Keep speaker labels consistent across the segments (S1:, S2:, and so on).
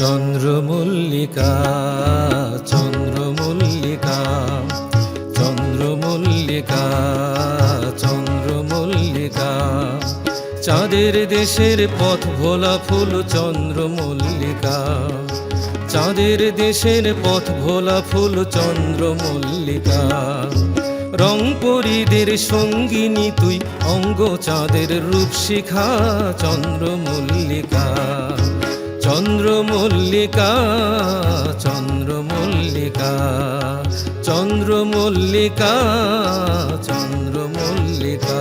S1: চন্দ্রমল্লিকা চন্দ্রমল্লিকা চন্দ্রমল্লিকা চন্দ্রমল্লিকা। চাঁদের দেশের পথ ভোলা ফুল চন্দ্রমল্লিকা। চাঁদের দেশের পথ ভোলা ফুল চন্দ্রমল্লিকা। রংপরীদের সঙ্গিনী তুই, অঙ্গ চাঁদের রূপশিখা চন্দ্রমল্লিকা। চন্দ্রমল্লিকা চন্দ্রমল্লিকা চন্দ্রমল্লিকা চন্দ্রমল্লিকা।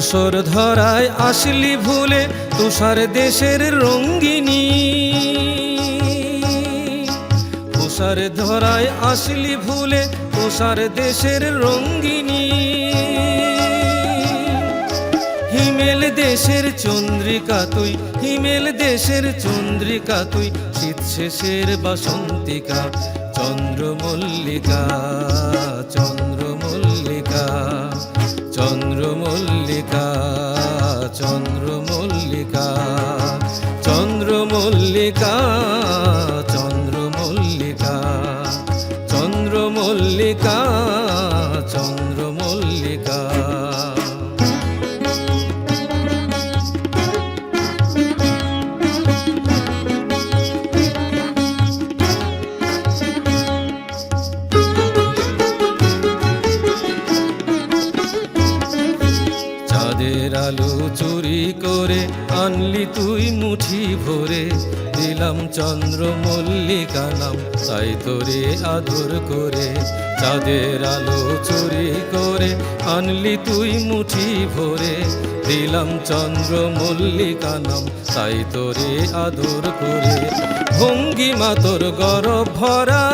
S1: উসর ধরায় আসলি ভুলে তুষার দেশের রঙ্গিনী। তুষার ধরায় আসলি ভুলে তুষার দেশের রঙ্গিনী। হিমেল দেশের চন্দ্রিকা তুই, হিমেল দেশের চন্দ্রিকা তুই, শীত শেষের বাসন্তিকা চন্দ্রমল্লিকা। মল্লিকা আলো চুরি করে আনলি তুই মুঠি ভরে। দিলাম চন্দ্র মল্লিকা নাম, তাই তোরে আদর করে। চাঁদের আলো চুরি করে আনলি তুই মুঠি ভরে। দিলাম চন্দ্র মল্লিকা নাম, তাই তোরে আদর করে। ভঙ্গিমা তোর গরব ভরা।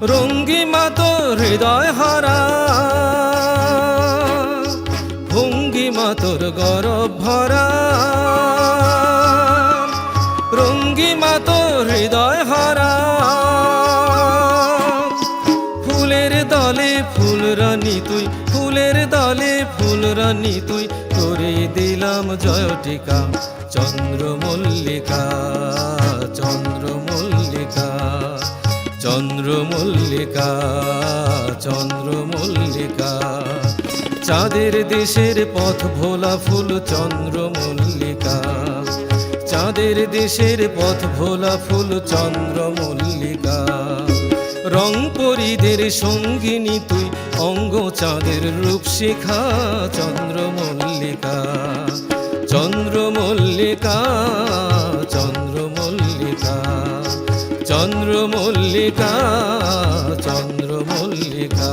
S1: রঙ্গিমা তোর হৃদয় হারা। ভরা। রঙ্গিমা তো হৃদয় ভরা। ফুলের দলে ফুল রানি তুই, ফুলের দলে ফুল রানি তুই। তোরে দিলাম জয়টিকা চন্দ্র মল্লিকা চন্দ্র মল্লিকা চন্দ্র মল্লিকা চন্দ্র মল্লিকা চাঁদের দেশের পথ ভোলা ফুল চন্দ্র মল্লিকা চাঁদের দেশের পথ ভোলা ফুল চন্দ্র মল্লিকা রং পরিদের সঙ্গিনী তুই, অঙ্গ চাঁদের রূপ শিখা চন্দ্র মল্লিকা চন্দ্র মল্লিকা চন্দ্র মল্লিকা চন্দ্র মল্লিকা চন্দ্র মল্লিকা